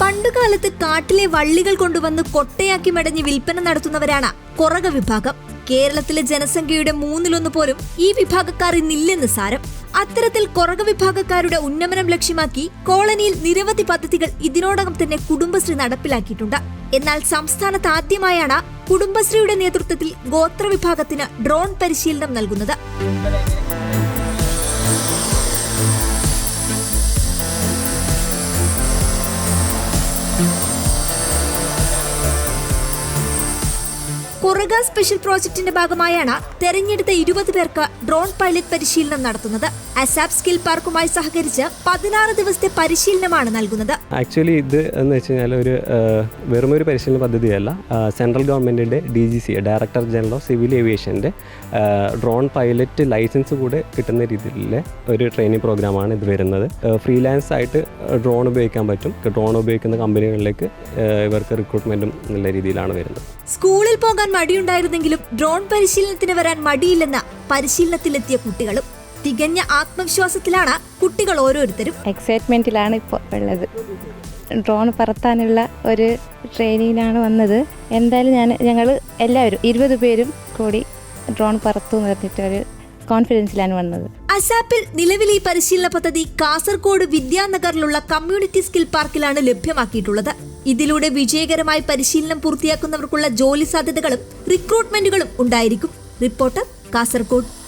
പണ്ടുകാലത്ത് കാട്ടിലെ വള്ളികൾ കൊണ്ടുവന്ന് കൊട്ടയാക്കി മടഞ്ഞ് വിൽപ്പന നടത്തുന്നവരാണ് കൊറക വിഭാഗം. കേരളത്തിലെ ജനസംഖ്യയുടെ മൂന്നിലൊന്ന് പോലും ഈ വിഭാഗക്കാർ ഇന്നില്ലെന്ന് സാരം. അത്തരത്തിൽ കൊറക വിഭാഗക്കാരുടെ ഉന്നമനം ലക്ഷ്യമാക്കി കോളനിയിൽ നിരവധി പദ്ധതികൾ ഇതിനോടകം തന്നെ കുടുംബശ്രീ നടപ്പിലാക്കിയിട്ടുണ്ട്. എന്നാൽ സംസ്ഥാനത്ത് ആദ്യമായാണ് കുടുംബശ്രീയുടെ നേതൃത്വത്തിൽ ഗോത്ര വിഭാഗത്തിന് ഡ്രോൺ പരിശീലനം നൽകുന്നത്. Thank you. കൊറഗ സ്പെഷ്യൽ പ്രോജക്ടിന്റെ ഭാഗമായാണ് തെരഞ്ഞെടുത്ത ഇരുപത് പേർക്ക് ഡ്രോൺ പൈലറ്റ് പരിശീലനം നടത്തുന്നത്. അസാപ് സ്കിൽ പാർക്കുമായി സഹകരിച്ച് പതിനാറ് ദിവസത്തെ പരിശീലനമാണ് നൽകുന്നത്. ആക്ച്വലി ഇത് എന്ന് വെച്ച് കഴിഞ്ഞാൽ ഒരു വെറും ഒരു പരിശീലന പദ്ധതിയല്ല. സെൻട്രൽ ഗവൺമെന്റിന്റെ D G C director general of civil ഏവിയേഷന്റെ drone pilot licence കൂടെ കിട്ടുന്ന രീതിയിലുള്ള ഒരു ട്രെയിനിങ് പ്രോഗ്രാമാണ് ഇത് വരുന്നത്. ഫ്രീലാൻസ് ആയിട്ട് ഡ്രോൺ ഉപയോഗിക്കാൻ പറ്റും. ഡ്രോൺ ഉപയോഗിക്കുന്ന കമ്പനികളിലേക്ക് ഇവർക്ക് റിക്രൂട്ട്മെന്റും നല്ല രീതിയിലാണ് വരുന്നത്. സ്കൂളിൽ പോകാൻ മടിയുണ്ടായിരുന്നെങ്കിലും ഡ്രോൺ പരിശീലനത്തിന് വരാൻ മടിയില്ലെന്ന പരിശീലനത്തിലെത്തിയ കുട്ടികളും തികഞ്ഞ ആത്മവിശ്വാസത്തിലാണ് കുട്ടികൾ ഓരോരുത്തരും. എക്സൈറ്റ്മെന്റിലാണ് ഇപ്പോൾ ഉള്ളത്. ഡ്രോൺ പറത്താനുള്ള ഒരു ട്രെയിനിങ്ങിനാണ് വന്നത്. എന്തായാലും ഞാൻ ഞങ്ങൾ എല്ലാവരും ഇരുപത് പേരും കൂടി ഡ്രോൺ പറത്തു എന്ന് പറഞ്ഞിട്ട് ഒരു കോൺഫിഡൻസിലാണ് വന്നത്. അസാപ്പിൽ നിലവിൽ ഈ പരിശീലന പദ്ധതി കാസർഗോഡ് വിദ്യാനഗറിലുള്ള കമ്മ്യൂണിറ്റി സ്കിൽ പാർക്കിലാണ് ലഭ്യമാക്കിയിട്ടുള്ളത്. ഇതിലൂടെ വിജയകരമായി പരിശീലനം പൂർത്തിയാക്കുന്നവർക്കുള്ള ജോലി സാധ്യതകളും റിക്രൂട്ട്മെന്റുകളും ഉണ്ടായിരിക്കും. റിപ്പോർട്ടർ കാസർഗോഡ്.